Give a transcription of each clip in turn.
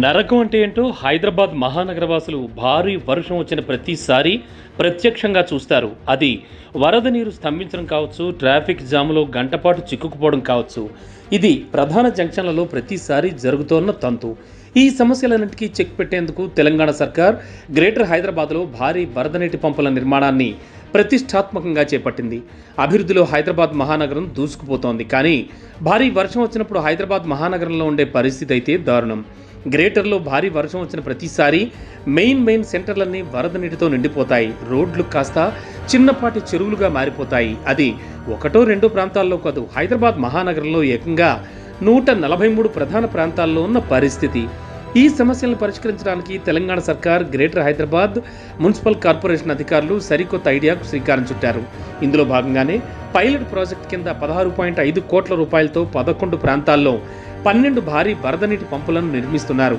నరకం అంటే ఏంటో హైదరాబాద్ మహానగర వాసులు భారీ వర్షం వచ్చిన ప్రతిసారి ప్రత్యక్షంగా చూస్తారు. అది వరద నీరు స్తంభించడం కావచ్చు ట్రాఫిక్ జాములో గంటపాటు చిక్కుకుపోవడం కావచ్చు. ఇది ప్రధాన జంక్షన్లలో ప్రతిసారి జరుగుతోన్న తంతు. ఈ సమస్యలన్నింటికీ చెక్ పెట్టేందుకు తెలంగాణ సర్కార్ గ్రేటర్ హైదరాబాద్లో భారీ వరద నీటి పంపుల నిర్మాణాన్ని ప్రతిష్టాత్మకంగా చేపట్టింది. అభివృద్ధిలో హైదరాబాద్ మహానగరం దూసుకుపోతోంది. కానీ భారీ వర్షం వచ్చినప్పుడు హైదరాబాద్ మహానగరంలో ఉండే పరిస్థితి అయితే దారుణం. గ్రేటర్లో భారీ వర్షం వచ్చిన ప్రతిసారి మెయిన్ మెయిన్ సెంటర్లన్నీ వరద నీటితో నిండిపోతాయి. రోడ్లు కాస్త చిన్నపాటి చెరువులుగా మారిపోతాయి. అది ఒకటో రెండో ప్రాంతాల్లో కాదు హైదరాబాద్ మహానగరంలో ఏకంగా నూట నలభై మూడు ప్రధాన ప్రాంతాల్లో ఉన్న పరిస్థితి. ఈ సమస్యలను పరిష్కరించడానికి తెలంగాణ సర్కార్ గ్రేటర్ హైదరాబాద్ మున్సిపల్ కార్పొరేషన్ అధికారులు సరికొత్త ఐడియాకు శ్రీకారం చుట్టారు. ఇందులో భాగంగానే పైలట్ ప్రాజెక్ట్ కింద పదహారు పాయింట్ ఐదు కోట్ల రూపాయలతో పదకొండు ప్రాంతాల్లో పన్నెండు భారీ వరద నీటి పంపులను నిర్మిస్తున్నారు.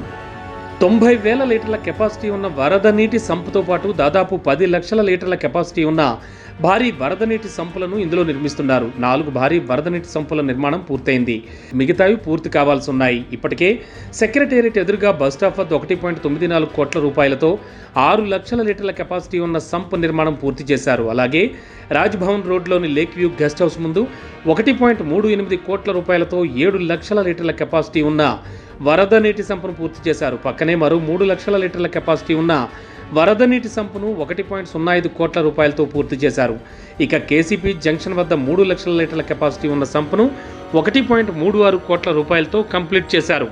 తొంభై వేల లీటర్ల కెపాసిటీ ఉన్న వరద నీటి సంపుతో పాటు దాదాపు పది లక్షల లీటర్ల కెపాసిటీ ఉన్న భారీ వరద నీటి సంపులను ఇందులో నిర్మిస్తున్నారు. నాలుగు భారీ వరద నీటి సంపుల నిర్మాణం పూర్తయింది. మిగతావి పూర్తి కావాల్సి ఉన్నాయి. ఇప్పటికే సెక్రటేరియట్ ఎదురుగా బస్ వద్ద ఒకటి పాయింట్ తొమ్మిది నాలుగు కోట్ల రూపాయలతో ఆరు లక్షల లీటర్ల కెపాసిటీ ఉన్న సంప్ నిర్మాణం పూర్తి చేశారు. అలాగే రాజ్భవన్ రోడ్లోని లేక్ వ్యూ గెస్ట్ హౌస్ ముందు ఒకటి పాయింట్ మూడు ఎనిమిది కోట్ల రూపాయలతో ఏడు లక్షల లీటర్ల కెపాసిటీ ఉన్న వరద నీటి సంపును పూర్తి చేశారు. పక్కనే మరో మూడు లక్షల లీటర్ల కెపాసిటీ ఉన్న వరద నీటి సంపును ఒకటి పాయింట్ సున్నా ఐదు కోట్ల రూపాయలతో పూర్తి చేశారు. ఇక కేసీపీ జంక్షన్ వద్ద మూడు లక్షల లీటర్ల కెపాసిటీ ఉన్న సంపును ఒకటి పాయింట్ మూడు ఆరు కోట్ల రూపాయలతో కంప్లీట్ చేశారు.